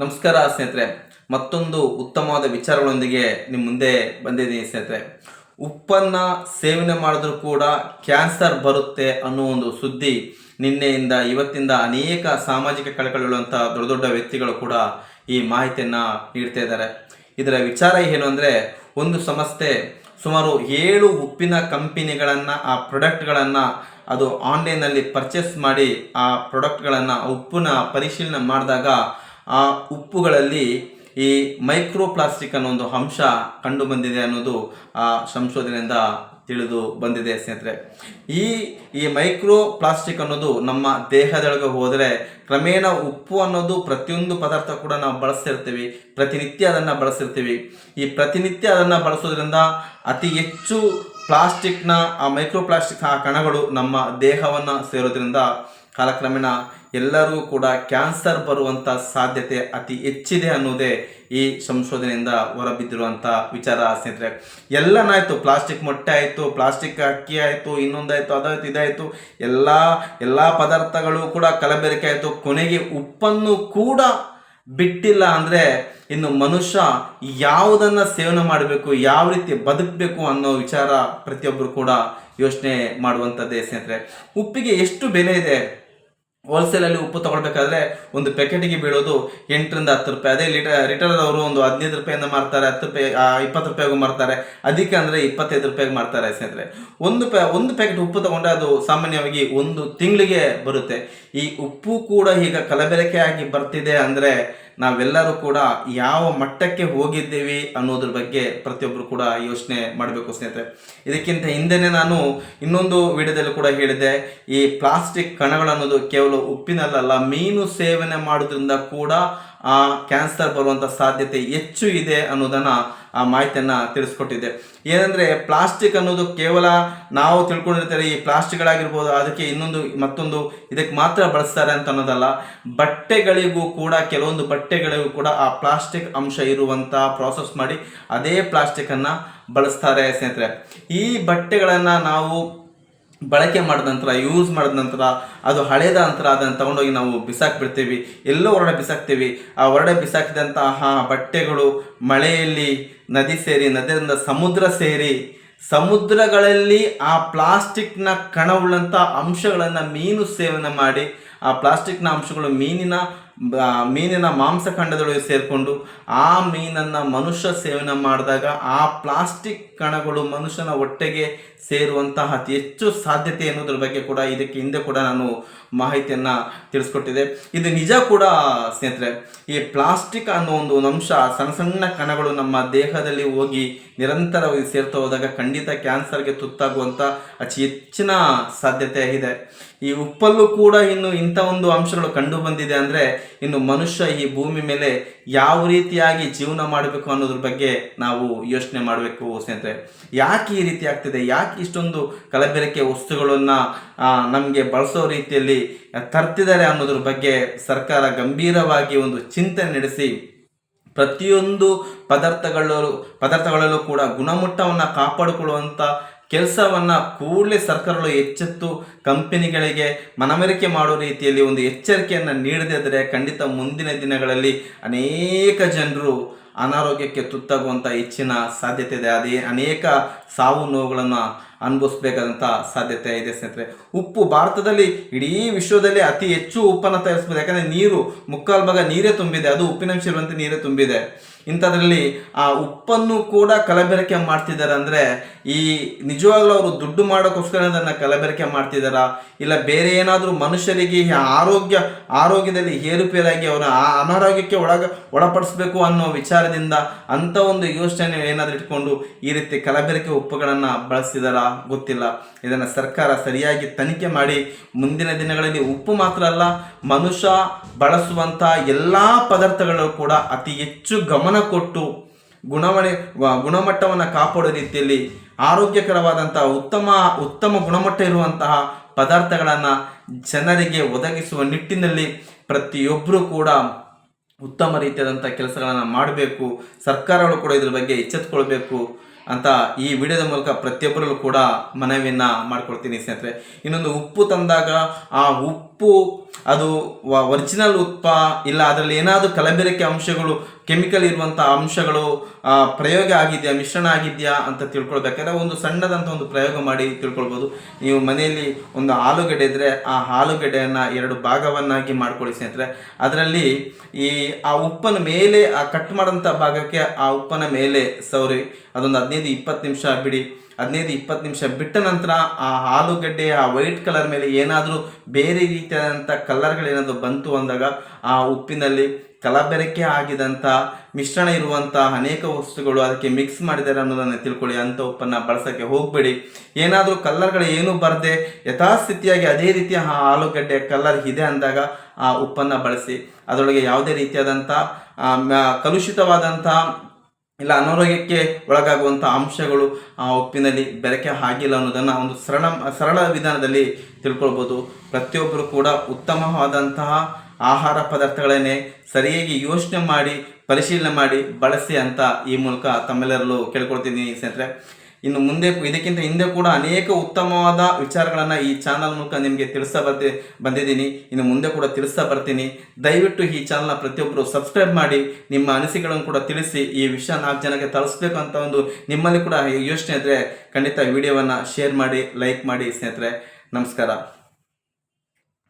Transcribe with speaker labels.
Speaker 1: ನಮಸ್ಕಾರ ಸ್ನೇಹಿತರೆ, ಮತ್ತೊಂದು ಉತ್ತಮವಾದ ವಿಚಾರಗಳೊಂದಿಗೆ ನಿಮ್ಮ ಮುಂದೆ ಬಂದಿದ್ದೀನಿ ಸ್ನೇಹಿತರೆ. ಉಪ್ಪನ್ನು ಸೇವನೆ ಮಾಡಿದ್ರೂ ಕೂಡ ಕ್ಯಾನ್ಸರ್ ಬರುತ್ತೆ ಅನ್ನೋ ಒಂದು ಸುದ್ದಿ ನಿನ್ನೆಯಿಂದ ಇವತ್ತಿಂದ ಅನೇಕ ಸಾಮಾಜಿಕ ಕಳಕಳಿರುವಂಥ ದೊಡ್ಡ ದೊಡ್ಡ ವ್ಯಕ್ತಿಗಳು ಕೂಡ ಈ ಮಾಹಿತಿಯನ್ನು ನೀಡ್ತಾ ಇದ್ದಾರೆ. ಇದರ ವಿಚಾರ ಏನು ಅಂದರೆ, ಒಂದು ಸಂಸ್ಥೆ ಸುಮಾರು ಏಳು ಉಪ್ಪಿನ ಕಂಪನಿಗಳನ್ನ, ಆ ಪ್ರಾಡಕ್ಟ್ಗಳನ್ನು ಅದು ಆನ್ಲೈನಲ್ಲಿ ಪರ್ಚೇಸ್ ಮಾಡಿ ಆ ಪ್ರಾಡಕ್ಟ್ಗಳನ್ನು ಉಪ್ಪನ್ನ ಪರಿಶೀಲನೆ ಮಾಡಿದಾಗ ಆ ಉಪ್ಪುಗಳಲ್ಲಿ ಈ ಮೈಕ್ರೋ ಪ್ಲಾಸ್ಟಿಕ್ ಅನ್ನೋ ಒಂದು ಅಂಶ ಕಂಡು ಬಂದಿದೆ ಅನ್ನೋದು ಆ ಸಂಶೋಧನೆಯಿಂದ ತಿಳಿದು ಬಂದಿದೆ ಸ್ನೇಹಿತರೆ. ಈ ಈ ಮೈಕ್ರೋ ಪ್ಲಾಸ್ಟಿಕ್ ಅನ್ನೋದು ನಮ್ಮ ದೇಹದೊಳಗೆ ಹೋದರೆ ಕ್ರಮೇಣ ಉಪ್ಪು ಅನ್ನೋದು ಪ್ರತಿಯೊಂದು ಪದಾರ್ಥ ಕೂಡ ನಾವು ಬಳಸ್ತಿರ್ತೀವಿ, ಪ್ರತಿನಿತ್ಯ ಅದನ್ನು ಬಳಸಿರ್ತೀವಿ ಈ ಪ್ರತಿನಿತ್ಯ ಅದನ್ನು ಬಳಸೋದ್ರಿಂದ ಅತಿ ಹೆಚ್ಚು ಪ್ಲಾಸ್ಟಿಕ್ನ, ಆ ಮೈಕ್ರೋ ಪ್ಲಾಸ್ಟಿಕ್ ಆ ಕಣಗಳು ನಮ್ಮ ದೇಹವನ್ನು ಸೇರೋದ್ರಿಂದ ಕಾಲಕ್ರಮೇಣ ಎಲ್ಲರೂ ಕೂಡ ಕ್ಯಾನ್ಸರ್ ಬರುವಂಥ ಸಾಧ್ಯತೆ ಅತಿ ಹೆಚ್ಚಿದೆ ಅನ್ನೋದೇ ಈ ಸಂಶೋಧನೆಯಿಂದ ಹೊರಬಿದ್ದಿರುವಂಥ ವಿಚಾರ ಸ್ನೇಹಿತರೆ. ಎಲ್ಲನಾಯಿತು, ಪ್ಲಾಸ್ಟಿಕ್ ಮೊಟ್ಟೆ ಆಯಿತು, ಪ್ಲಾಸ್ಟಿಕ್ ಅಕ್ಕಿ ಆಯಿತು, ಇನ್ನೊಂದಾಯಿತು, ಅದಾಯ್ತು, ಇದಾಯಿತು, ಎಲ್ಲ ಎಲ್ಲ ಪದಾರ್ಥಗಳು ಕೂಡ ಕಲಬೆರಕೆ ಆಯಿತು, ಕೊನೆಗೆ ಉಪ್ಪನ್ನು ಕೂಡ ಬಿಟ್ಟಿಲ್ಲ ಅಂದರೆ ಇನ್ನು ಮನುಷ್ಯ ಯಾವುದನ್ನು ಸೇವನೆ ಮಾಡಬೇಕು, ಯಾವ ರೀತಿ ಬದುಕಬೇಕು ಅನ್ನೋ ವಿಚಾರ ಪ್ರತಿಯೊಬ್ಬರು ಕೂಡ ಯೋಚನೆ ಮಾಡುವಂಥದ್ದೇ ಸ್ನೇಹಿತರೆ. ಉಪ್ಪಿಗೆ ಎಷ್ಟು ಬೆಲೆ ಇದೆ? ಹೋಲ್ಸೇಲಲ್ಲಿ ಉಪ್ಪು ತಗೊಳ್ಬೇಕಾದ್ರೆ ಒಂದು ಪ್ಯಾಕೆಟಿಗೆ ಬೀಳೋದು ಎಂಟರಿಂದ ಹತ್ತು ರೂಪಾಯಿ. ಅದೇ ಲೀಟರ್ ಲೀಟರ್ ಅವರು ಒಂದು ಹದಿನೈದು ರೂಪಾಯಿಂದ ಮಾರ್ತಾರೆ, ಹತ್ತು ರೂಪಾಯಿ ಇಪ್ಪತ್ತು ರೂಪಾಯಿಗೂ ಮಾರ್ತಾರೆ. ಅದಕ್ಕೆ ಅಂದರೆ ಇಪ್ಪತ್ತೈದು ರೂಪಾಯಿಗೆ ಮಾರ್ತಾರೆ ಸ್ನೇಹಿತರೆ. ಒಂದು ಪ್ಯಾ ಒಂದು ಪ್ಯಾಕೆಟ್ ಉಪ್ಪು ತಗೊಂಡ್ರೆ ಅದು ಸಾಮಾನ್ಯವಾಗಿ ಒಂದು ತಿಂಗಳಿಗೆ ಬರುತ್ತೆ. ಈ ಉಪ್ಪು ಕೂಡ ಈಗ ಕಲಬೆರಕೆ ಆಗಿ ಬರ್ತಿದೆ ಅಂದರೆ ನಾವೆಲ್ಲರೂ ಕೂಡ ಯಾವ ಮಟ್ಟಕ್ಕೆ ಹೋಗಿದ್ದೀವಿ ಅನ್ನೋದ್ರ ಬಗ್ಗೆ ಪ್ರತಿಯೊಬ್ಬರು ಕೂಡ ಯೋಚನೆ ಮಾಡಬೇಕು ಸ್ನೇಹಿತರೆ. ಇದಕ್ಕಿಂತ ಹಿಂದೆನೇ ನಾನು ಇನ್ನೊಂದು ವಿಡಿಯೋದಲ್ಲಿ ಕೂಡ ಹೇಳಿದೆ ಈ ಪ್ಲಾಸ್ಟಿಕ್ ಕಣಗಳನ್ನೋದು ಕೇವಲ ಉಪ್ಪಿನಲ್ಲಲ್ಲ, ಮೀನು ಸೇವನೆ ಮಾಡೋದ್ರಿಂದ ಕೂಡ ಕ್ಯಾನ್ಸರ್ ಬರುವಂಥ ಸಾಧ್ಯತೆ ಹೆಚ್ಚು ಇದೆ ಅನ್ನೋದನ್ನು ಆ ಮಾಹಿತಿಯನ್ನು ತಿಳಿಸ್ಕೊಟ್ಟಿದೆ. ಏನಂದರೆ ಪ್ಲಾಸ್ಟಿಕ್ ಅನ್ನೋದು ಕೇವಲ ನಾವು ತಿಳ್ಕೊಂಡಿರ್ತಾರೆ ಈ ಪ್ಲಾಸ್ಟಿಕ್ಗಳಾಗಿರ್ಬೋದು, ಅದಕ್ಕೆ ಇನ್ನೊಂದು ಮತ್ತೊಂದು ಇದಕ್ಕೆ ಮಾತ್ರ ಬಳಸ್ತಾರೆ ಅಂತ ಅನ್ನೋದಲ್ಲ. ಬಟ್ಟೆಗಳಿಗೂ ಕೂಡ, ಕೆಲವೊಂದು ಬಟ್ಟೆಗಳಿಗೂ ಕೂಡ ಆ ಪ್ಲಾಸ್ಟಿಕ್ ಅಂಶ ಇರುವಂಥ ಪ್ರಾಸೆಸ್ ಮಾಡಿ ಅದೇ ಪ್ಲಾಸ್ಟಿಕನ್ನು ಬಳಸ್ತಾರೆ ಸ್ನೇಹಿತರೆ. ಈ ಬಟ್ಟೆಗಳನ್ನು ನಾವು ಬಳಕೆ ಮಾಡಿದ ನಂತರ ಯೂಸ್ ಮಾಡಿದ ನಂತರ, ಅದು ಹಳೇದ ನಂತರ ಅದನ್ನು ತಗೊಂಡೋಗಿ ನಾವು ಬಿಸಾಕ್ಬಿಡ್ತೀವಿ. ಎಲ್ಲೋ ಹೊರಡೆ ಬಿಸಾಕ್ತೀವಿ. ಆ ಹೊರಡೆ ಬಿಸಾಕಿದಂತಹ ಬಟ್ಟೆಗಳು ಮಳೆಯಲ್ಲಿ ನದಿ ಸೇರಿ, ನದಿಯಿಂದ ಸಮುದ್ರ ಸೇರಿ, ಸಮುದ್ರಗಳಲ್ಲಿ ಆ ಪ್ಲಾಸ್ಟಿಕ್ನ ಕಣವುಳ್ಳಂಥ ಅಂಶಗಳನ್ನು ಮೀನು ಸೇವನೆ ಮಾಡಿ, ಆ ಪ್ಲಾಸ್ಟಿಕ್ನ ಅಂಶಗಳು ಮೀನಿನ ಮೀನಿನ ಮಾಂಸಖಂಡದೊಳಗೆ ಸೇರಿಕೊಂಡು ಆ ಮೀನನ್ನು ಮನುಷ್ಯ ಸೇವನೆ ಮಾಡಿದಾಗ ಆ ಪ್ಲಾಸ್ಟಿಕ್ ಕಣಗಳು ಮನುಷ್ಯನ ಹೊಟ್ಟೆಗೆ ಸೇರುವಂತಹ ಅತಿ ಹೆಚ್ಚು ಸಾಧ್ಯತೆ ಎನ್ನುವುದ್ರ ಬಗ್ಗೆ ಕೂಡ ಇದಕ್ಕೆ ಹಿಂದೆ ಕೂಡ ನಾನು ಮಾಹಿತಿಯನ್ನು ತಿಳಿಸ್ಕೊಟ್ಟಿದೆ. ಇದು ನಿಜ ಕೂಡ ಸ್ನೇಹಿತರೆ, ಈ ಪ್ಲಾಸ್ಟಿಕ್ ಅನ್ನೋ ಒಂದು ಅಂಶ ಸಣ್ಣ ಸಣ್ಣ ಕಣಗಳು ನಮ್ಮ ದೇಹದಲ್ಲಿ ಹೋಗಿ ನಿರಂತರವಾಗಿ ಸೇರ್ತಾ ಹೋದಾಗ ಖಂಡಿತ ಕ್ಯಾನ್ಸರ್ಗೆ ತುತ್ತಾಗುವಂಥ ಅತಿ ಹೆಚ್ಚಿನ ಸಾಧ್ಯತೆ ಇದೆ. ಈ ಉಪ್ಪಲ್ಲೂ ಕೂಡ ಇನ್ನು ಇಂಥ ಒಂದು ಅಂಶಗಳು ಕಂಡು ಬಂದಿದೆ ಅಂದರೆ ಇನ್ನು ಮನುಷ್ಯ ಈ ಭೂಮಿ ಮೇಲೆ ಯಾವ ರೀತಿಯಾಗಿ ಜೀವನ ಮಾಡಬೇಕು ಅನ್ನೋದ್ರ ಬಗ್ಗೆ ನಾವು ಯೋಚನೆ ಮಾಡಬೇಕು ಸ್ನೇಹಿತರೆ. ಯಾಕೆ ಈ ರೀತಿ ಆಗ್ತಿದೆ? ಯಾಕೆ ಇಷ್ಟೊಂದು ಕಲಬೆರಕೆ ವಸ್ತುಗಳನ್ನು ನಮಗೆ ಬಳಸೋ ರೀತಿಯಲ್ಲಿ ತರ್ತಿದ್ದಾರೆ ಅನ್ನೋದ್ರ ಬಗ್ಗೆ ಸರ್ಕಾರ ಗಂಭೀರವಾಗಿ ಒಂದು ಚಿಂತನೆ ನಡೆಸಿ ಪ್ರತಿಯೊಂದು ಪದಾರ್ಥಗಳಲ್ಲೂ ಪದಾರ್ಥಗಳಲ್ಲೂ ಕೂಡ ಗುಣಮಟ್ಟವನ್ನು ಕಾಪಾಡಿಕೊಳ್ಳುವಂಥ ಕೆಲಸವನ್ನು ಕೂಡಲೇ ಸರ್ಕಾರಗಳು ಎಚ್ಚೆತ್ತು ಕಂಪನಿಗಳಿಗೆ ಮನವರಿಕೆ ಮಾಡೋ ರೀತಿಯಲ್ಲಿ ಒಂದು ಎಚ್ಚರಿಕೆಯನ್ನು ನೀಡದಿದ್ದರೆ ಖಂಡಿತ ಮುಂದಿನ ದಿನಗಳಲ್ಲಿ ಅನೇಕ ಜನರು ಅನಾರೋಗ್ಯಕ್ಕೆ ತುತ್ತಾಗುವಂಥ ಹೆಚ್ಚಿನ ಸಾಧ್ಯತೆ ಇದೆ. ಅದೇ ಅನೇಕ ಸಾವು ನೋವುಗಳನ್ನು ಅನುಭವಿಸ್ಬೇಕಾದಂಥ ಸಾಧ್ಯತೆ ಇದೆ ಸ್ನೇಹಿತರೆ. ಉಪ್ಪು ಭಾರತದಲ್ಲಿ ಇಡೀ ವಿಶ್ವದಲ್ಲಿ ಅತಿ ಹೆಚ್ಚು ಉಪ್ಪನ್ನು ತಯಾರಿಸ್ಬೋದು. ಯಾಕಂದರೆ ನೀರು, ಮುಕ್ಕಾಲು ಭಾಗ ನೀರೇ ತುಂಬಿದೆ. ಅದು ಉಪ್ಪಿನಂಶ ಇರುವಂತೆ ನೀರೇ ತುಂಬಿದೆ. ಇಂಥದ್ರಲ್ಲಿ ಆ ಉಪ್ಪನ್ನು ಕೂಡ ಕಲಬೆರಕೆ ಮಾಡ್ತಿದ್ದಾರೆ ಅಂದರೆ ಈ ನಿಜವಾಗ್ಲೂ ಅವರು ದುಡ್ಡು ಮಾಡೋಕ್ಕೋಸ್ಕರ ಅದನ್ನು ಕಲಬೆರಕೆ ಮಾಡ್ತಿದ್ದಾರಾ ಇಲ್ಲ ಬೇರೆ ಏನಾದರೂ ಮನುಷ್ಯರಿಗೆ ಆರೋಗ್ಯ, ಆರೋಗ್ಯದಲ್ಲಿ ಏರುಪೇರಾಗಿ ಅವರ ಅನಾರೋಗ್ಯಕ್ಕೆ ಒಳಗ, ಒಳಪಡಿಸ್ಬೇಕು ಅನ್ನೋ ವಿಚಾರದಿಂದ ಅಂಥ ಒಂದು ಯೋಚನೆ ಏನಾದರೂ ಇಟ್ಕೊಂಡು ಈ ರೀತಿ ಕಲಬೆರಕೆ ಉಪ್ಪುಗಳನ್ನು ಬಳಸ್ತಿದ್ದಾರಾ ಗೊತ್ತಿಲ್ಲ. ಇದನ್ನು ಸರ್ಕಾರ ಸರಿಯಾಗಿ ತನಿಖೆ ಮಾಡಿ ಮುಂದಿನ ದಿನಗಳಲ್ಲಿ ಉಪ್ಪು ಮಾತ್ರ ಅಲ್ಲ, ಮನುಷ್ಯ ಬಳಸುವಂಥ ಎಲ್ಲ ಪದಾರ್ಥಗಳು ಕೂಡ ಅತಿ ಹೆಚ್ಚು ಗಮನ ಕೊಟ್ಟು ಗುಣಮಣೆ ಗುಣಮಟ್ಟವನ್ನು ಕಾಪಾಡೋ ರೀತಿಯಲ್ಲಿ ಆರೋಗ್ಯಕರವಾದಂತಹ ಉತ್ತಮ ಉತ್ತಮ ಗುಣಮಟ್ಟ ಇರುವಂತಹ ಪದಾರ್ಥಗಳನ್ನು ಜನರಿಗೆ ಒದಗಿಸುವ ನಿಟ್ಟಿನಲ್ಲಿ ಪ್ರತಿಯೊಬ್ಬರೂ ಕೂಡ ಉತ್ತಮ ರೀತಿಯಾದಂಥ ಕೆಲಸಗಳನ್ನು ಮಾಡಬೇಕು. ಸರ್ಕಾರಗಳು ಕೂಡ ಇದ್ರ ಬಗ್ಗೆ ಎಚ್ಚೆತ್ತುಕೊಳ್ಬೇಕು ಅಂತ ಈ ವಿಡಿಯೋದ ಮೂಲಕ ಪ್ರತಿಯೊಬ್ಬರಲ್ಲೂ ಕೂಡ ಮನವಿಯನ್ನು ಮಾಡ್ಕೊಳ್ತೀನಿ ಸ್ನೇಹಿತರೆ. ಇನ್ನೊಂದು ಉಪ್ಪು ತಂದಾಗ ಆ ಉಪ್ಪು ಉಪ್ಪು, ಅದು ಒರಿಜಿನಲ್ ಉತ್ಪ, ಇಲ್ಲ ಅದರಲ್ಲಿ ಏನಾದರೂ ಕಲಬೆರಕೆ ಅಂಶಗಳು ಕೆಮಿಕಲ್ ಇರುವಂಥ ಅಂಶಗಳು ಪ್ರಯೋಗ ಆಗಿದೆಯಾ, ಮಿಶ್ರಣ ಆಗಿದೆಯಾ ಅಂತ ತಿಳ್ಕೊಳ್ಬೇಕಾದ್ರೆ ಒಂದು ಸಣ್ಣದಂಥ ಒಂದು ಪ್ರಯೋಗ ಮಾಡಿ ತಿಳ್ಕೊಳ್ಬೋದು. ನೀವು ಮನೆಯಲ್ಲಿ ಒಂದು ಆಲೂಗಡ್ಡೆ ಇದ್ದರೆ ಆ ಆಲೂಗಡ್ಡೆಯನ್ನು ಎರಡು ಭಾಗವನ್ನಾಗಿ ಮಾಡ್ಕೊಳ್ಳಿ ಸ್ನೇಹಿತರೆ. ಅದರಲ್ಲಿ ಈ, ಆ ಉಪ್ಪನ ಮೇಲೆ, ಆ ಕಟ್ ಮಾಡೋಂಥ ಭಾಗಕ್ಕೆ ಆ ಉಪ್ಪನ ಮೇಲೆ ಸೌರಿ ಅದೊಂದು ಹದಿನೈದು, ಇಪ್ಪತ್ತು ನಿಮಿಷ ಬಿಡಿ. ಹದಿನೈದು, ಇಪ್ಪತ್ತು ನಿಮಿಷ ಬಿಟ್ಟ ನಂತರ ಆ ಆಲೂಗಡ್ಡೆ, ಆ ವೈಟ್ ಕಲರ್ ಮೇಲೆ ಏನಾದರೂ ಬೇರೆ ರೀತಿಯಾದಂಥ ಕಲರ್ಗಳೇನಾದರೂ ಬಂತು ಅಂದಾಗ ಆ ಉಪ್ಪಿನಲ್ಲಿ ಕಲಬೆರಕೆ ಆಗಿದಂಥ ಮಿಶ್ರಣ ಇರುವಂಥ ಅನೇಕ ವಸ್ತುಗಳು ಅದಕ್ಕೆ ಮಿಕ್ಸ್ ಮಾಡಿದ್ದಾರೆ ಅನ್ನೋದನ್ನು ತಿಳ್ಕೊಳ್ಳಿ. ಅಂಥ ಉಪ್ಪನ್ನು ಬಳಸೋಕ್ಕೆ ಹೋಗಬೇಡಿ. ಏನಾದರೂ ಕಲ್ಲರ್ಗಳು ಏನು ಬರದೆ ಯಥಾಸ್ಥಿತಿಯಾಗಿ ಅದೇ ರೀತಿಯ ಆ ಆಲೂಗಡ್ಡೆ ಕಲ್ಲರ್ ಇದೆ ಅಂದಾಗ ಆ ಉಪ್ಪನ್ನು ಬಳಸಿ. ಅದರೊಳಗೆ ಯಾವುದೇ ರೀತಿಯಾದಂಥ ಕಲುಷಿತವಾದಂಥ ಇಲ್ಲ ಅನಾರೋಗ್ಯಕ್ಕೆ ಒಳಗಾಗುವಂಥ ಅಂಶಗಳು ಆ ಉಪ್ಪಿನಲ್ಲಿ ಬೆರಕೆ ಆಗಿಲ್ಲ ಅನ್ನೋದನ್ನು ಒಂದು ಸರಳ ಸರಳ ವಿಧಾನದಲ್ಲಿ ತಿಳ್ಕೊಳ್ಬೋದು. ಪ್ರತಿಯೊಬ್ಬರು ಕೂಡ ಉತ್ತಮವಾದಂತಹ ಆಹಾರ ಪದಾರ್ಥಗಳನ್ನೇ ಸರಿಯಾಗಿ ಯೋಚನೆ ಮಾಡಿ, ಪರಿಶೀಲನೆ ಮಾಡಿ ಬಳಸಿ ಅಂತ ಈ ಮೂಲಕ ತಮ್ಮೆಲ್ಲರಲ್ಲೂ ಕೇಳ್ಕೊಳ್ತೀನಿ ಸ್ನೇಹಿತರೆ. ಇನ್ನು ಮುಂದೆ ಇದಕ್ಕಿಂತ ಹಿಂದೆ ಕೂಡ ಅನೇಕ ಉತ್ತಮವಾದ ವಿಚಾರಗಳನ್ನು ಈ ಚಾನಲ್ ಮೂಲಕ ನಿಮಗೆ ತಿಳಿಸ್ತಾ ಬರ್ತಿ ಬಂದಿದ್ದೀನಿ. ಇನ್ನು ಮುಂದೆ ಕೂಡ ತಿಳಿಸ್ತಾ ಬರ್ತೀನಿ. ದಯವಿಟ್ಟು ಈ ಚಾನಲ್ನ ಪ್ರತಿಯೊಬ್ಬರು ಸಬ್ಸ್ಕ್ರೈಬ್ ಮಾಡಿ, ನಿಮ್ಮ ಅನಿಸಿಕೆಗಳನ್ನು ಕೂಡ ತಿಳಿಸಿ, ಈ ವಿಷಯ ನಾಲ್ಕು ಜನಕ್ಕೆ ತಲುಪಿಸ್ಬೇಕು ಅಂತ ಒಂದು ನಿಮ್ಮಲ್ಲಿ ಕೂಡ ಯೋಚನೆ ಇದ್ದರೆ ಖಂಡಿತ ವಿಡಿಯೋವನ್ನು ಶೇರ್ ಮಾಡಿ, ಲೈಕ್ ಮಾಡಿ ಸ್ನೇಹಿತರೆ. ನಮಸ್ಕಾರ.